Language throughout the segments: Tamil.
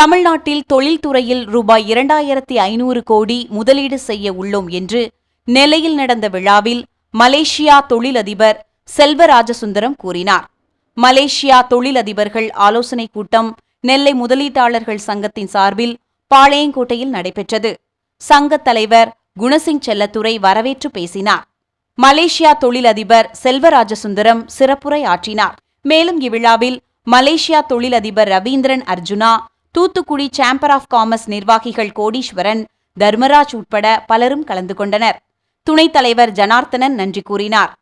தமிழ்நாட்டில் தொழில்துறையில் ரூபாய் இரண்டாயிரத்தி ஐநூறு கோடி முதலீடு செய்ய உள்ளோம் என்று நெல்லையில் நடந்த விழாவில் மலேசியா தொழிலதிபர் செல்வராஜசுந்தரம் கூறினார். மலேசியா தொழிலதிபர்கள் ஆலோசனைக் கூட்டம் நெல்லை முதலீட்டாளர்கள் சங்கத்தின் சார்பில் பாளையங்கோட்டையில் நடைபெற்றது. சங்கத் தலைவர் குணசிங் செல்லத்துறை வரவேற்று பேசினார். மலேசியா தொழிலதிபர் செல்வராஜசுந்தரம் சிறப்புரை ஆற்றினார். மேலும் இவ்விழாவில் மலேசியா தொழிலதிபர் Ravindran Arjuna Thoothukudi chamber of commerce நிர்வாகிகள் கோடீஸ்வரன் தர்மராஜ் உட்பட பலரும் கலந்து கொண்டனர். துணைத் தலைவர் ஜனார்த்தனன் நன்றி கூறினார்.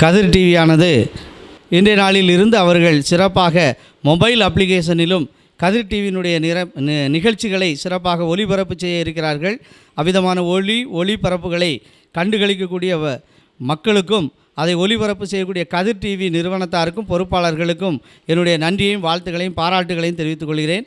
கதிர் டிவியானது இன்றைய நாளில் இருந்து அவர்கள் சிறப்பாக மொபைல் அப்ளிகேஷனிலும் கதிர் டிவியினுடைய நிற நிகழ்ச்சிகளை சிறப்பாக ஒளிபரப்பு செய்ய இருக்கிறார்கள். அவ்விதமான ஒளி ஒளிபரப்புகளை கண்டுகளிக்கக்கூடிய மக்களுக்கும் அதை ஒளிபரப்பு செய்யக்கூடிய கதிர் டிவி நிறுவனத்தாருக்கும் பொறுப்பாளர்களுக்கும் என்னுடைய நன்றியையும் வாழ்த்துக்களையும் பாராட்டுகளையும் தெரிவித்துக் கொள்கிறேன்.